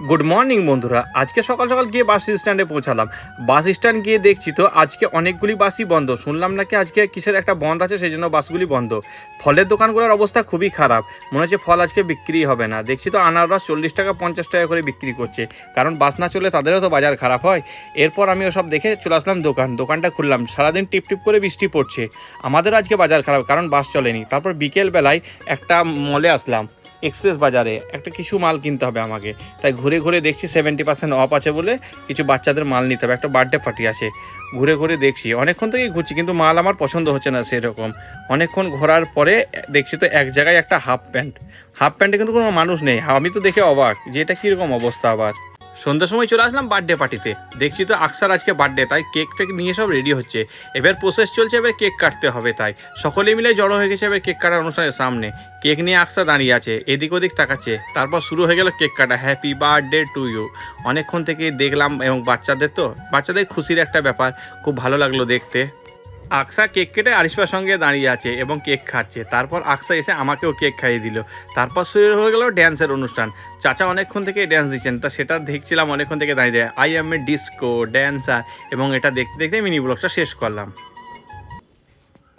Good morning বন্ধুরা। আজকে সকাল সকাল গিয়ে বাস স্ট্যান্ডে পৌঁছালাম। বাস স্ট্যান্ড গিয়ে দেখছি তো, আজকে অনেকগুলি বাসই বন্ধ। শুনলাম নাকি আজকে কিসের একটা বন্ধ আছে, সেই জন্য বাসগুলি বন্ধ। ফলের দোকানগুলোর অবস্থা খুবই খারাপ। মনে হচ্ছে ফল আজকে বিক্রি হবে না। দেখছি তো আনারস চল্লিশ টাকা পঞ্চাশ টাকা করে বিক্রি করছে। কারণ বাস না চলে তাদেরও তো বাজার খারাপ হয়। এরপর আমি ওসব দেখে চলে আসলাম দোকান। দোকানটা খুললাম। সারাদিন টিপ টিপ করে বৃষ্টি পড়ছে। আমাদের আজকে বাজার খারাপ, কারণ বাস চলেনি। তারপর বিকেল বেলায় একটা মলে আসলাম। এক্সপ্রেস বাজারে একটা কিছু মাল কিনতে হবে আমাকে। তাই ঘুরে ঘুরে দেখছি সেভেন্টি পার্সেন্ট অফ আছে বলে কিছু বাচ্চাদের মাল নিতে হবে। একটা বার্থডে পার্টি আছে। ঘুরে ঘুরে দেখছি। অনেকক্ষণ থেকেই ঘুরছি, কিন্তু মাল আমার পছন্দ হচ্ছে না সেরকম। অনেকক্ষণ ঘোরার পরে দেখছি তো এক জায়গায় একটা হাফ প্যান্ট হাফ প্যান্টে কিন্তু কোনো মানুষ নেই। আমি তো দেখে অবাক যে এটা কীরকম অবস্থা আবার। সন্ধ্যার সময় চলে আসলাম বার্থডে পার্টিতে দেখছি তো আকসার আজকে বার্থডে তাই কেক ফেক নিয়ে সব রেডি হচ্ছে। এবার প্রসেস চলছে, এবার কেক কাটতে হবে তাই। সকলে মিলে জড়ো হয়ে গেছে, এবার কেক কাটার অনুষ্ঠানের সামনে। কেক নিয়ে আকসা দাঁড়িয়ে আছে, এদিক ওদিক তাকাচ্ছে। তারপর শুরু হয়ে গেল কেক কাটা। হ্যাপি বার্থডে টু ইউ অনেকক্ষণ থেকে দেখলাম, এবং বাচ্চাদের তো, বাচ্চাদের খুশির একটা ব্যাপার। খুব ভালো লাগল দেখতে। আকসা কেক কেটে আরিশপার সঙ্গে দাঁড়িয়ে আছে এবং কেক খাচ্ছে। তারপর আকসা এসে আমাকেও কেক খাইয়ে দিল। তারপর শুরু হয়ে গেল ড্যান্সের অনুষ্ঠান। চাচা অনেকক্ষণ থেকে ড্যান্স দিচ্ছেন, তা সেটা দেখছিলাম অনেকক্ষণ থেকে দাঁড়িয়ে দেয় I am a disco dancer এবং এটা দেখতে দেখতে মিনি ব্লগটা শেষ করলাম।